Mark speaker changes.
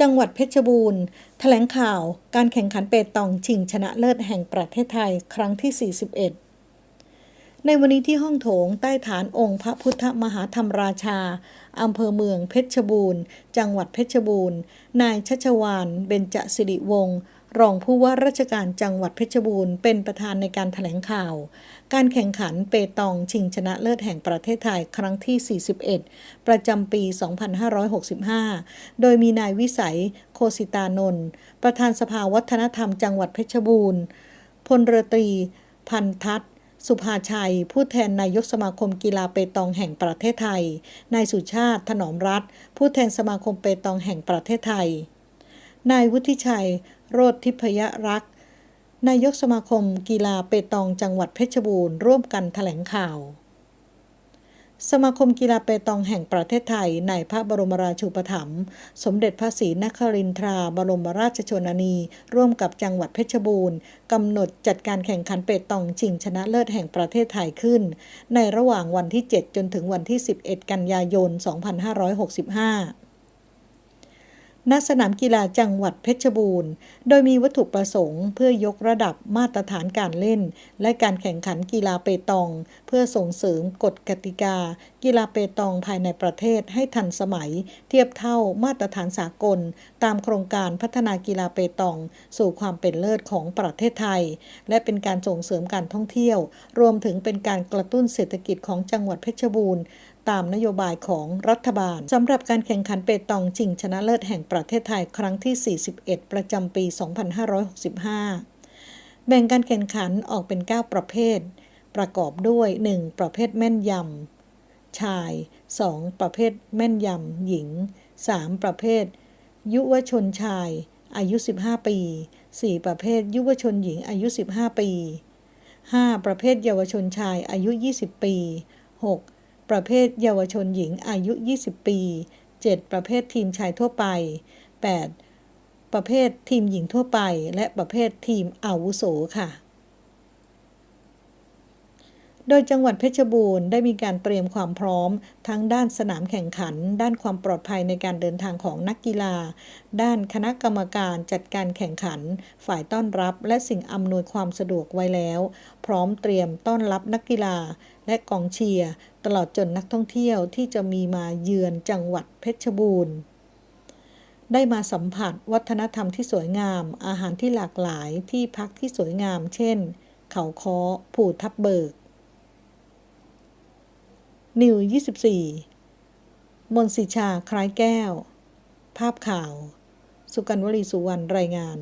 Speaker 1: จังหวัดเพชรบูรณ์แถลงข่าวการแข่งขันเปตองชิงชนะเลิศแห่งประเทศไทยครั้งที่ 41 ในวันนี้ที่ห้องโถงใต้ฐานองค์พระพุทธมหาธรรมราชาอำเภอเมืองเพชรบูรณ์ จังหวัดเพชรบูรณ์ นายชัชวานเบญจสิริวงศ์ รองผู้ว่าราชการจังหวัดเพชรบูรณ์เป็นประธานในการถแถลงข่าว การแข่งขันเปตองชิงชนะเลิศแห่งประเทศไทยครั้งที่ 41 ประจำปี 2565 โดยมีนายวิสัย โคสิตานนท์ประธานสภาวัฒนธรรมจังหวัดเพชรบูรณ์พลเรือตรี พันทัศสุภาชัย ผู้แทนนายกสมาคมกีฬาเปตองแห่งประเทศไทย นายสุชาติ ถนอมรัฐ ผู้แทนสมาคมเปตองแห่งประเทศไทย นายวุฒิชัย โรธทิพยรักษ์นายกสมาคมกีฬาเปตองจังหวัดเพชรบูรณ์ร่วมกันแถลงข่าว สมาคมกีฬาเปตองแห่งประเทศไทย ในพระบรมราชูปถัมภ์สมเด็จพระศรีนครินทราบรมราชชนนี ร่วมกับจังหวัดเพชรบูรณ์กำหนดจัดการแข่งขันเปตองชิงชนะเลิศแห่งประเทศไทยขึ้น ในระหว่างวันที่ 7 จนถึงวันที่ 11 กันยายน 2565 ณสนามกีฬาจังหวัดเพชรบูรณ์ โดยมีวัตถุประสงค์เพื่อยกระดับมาตรฐานการเล่น และการแข่งขันกีฬาเปตอง เพื่อส่งเสริมกฎกติกา กีฬาเปตองภายในประเทศให้ทันสมัย เทียบเท่ามาตรฐานสากล ตามโครงการพัฒนากีฬาเปตอง สู่ความเป็นเลิศของประเทศไทย และเป็นการส่งเสริมการท่องเที่ยว รวมถึงเป็นการกระตุ้นเศรษฐกิจของจังหวัดเพชรบูรณ์ ตามนโยบายของรัฐบาลสำหรับการแข่งขันเปตองชิงชนะเลิศแห่งประเทศไทยครั้งที่ 41 ประจำปี 2565 แบ่งการแข่งขันออกเป็น 9 ประเภท ประกอบด้วย 1. ประเภทแม่นยำชาย 2. ประเภทแม่นยำหญิง 3. ประเภท ยุวชนชาย อายุ 15 ปี 4. ประเภท ยุวชนหญิงอายุ 15 ปี 5. ประเภทเยาวชนชายอายุ 20 ปี 6. ประเภทเยาวชนหญิงอายุ 20 ปี 7. ประเภททีมชายทั่วไป 8. ประเภททีมหญิงทั่วไป และประเภททีมอาวุโสค่ะ โดยจังหวัดเพชรบูรณ์ได้มีการเตรียมความพร้อม ทั้งด้านสนามแข่งขัน ด้านความปลอดภัยในการเดินทางของนักกีฬา ด้านคณะกรรมการจัดการแข่งขัน ฝ่ายต้อนรับ และสิ่งอำนวยความสะดวกไว้แล้ว พร้อมเตรียมต้อนรับนักกีฬา และกองเชียร์ตลอดจนนักท่องเที่ยวที่จะมีมาเยือนจังหวัดเพชรบูรณ์ได้มาสัมผัสวัฒนธรรมที่สวยงาม อาหารที่หลากหลายที่พักที่สวยงาม เช่น เขาค้อ ผูทับเบิก นิว 24 มนสิชาคล้ายแก้ว ภาพข่าว สุกันวลีสุวรรณรายงาน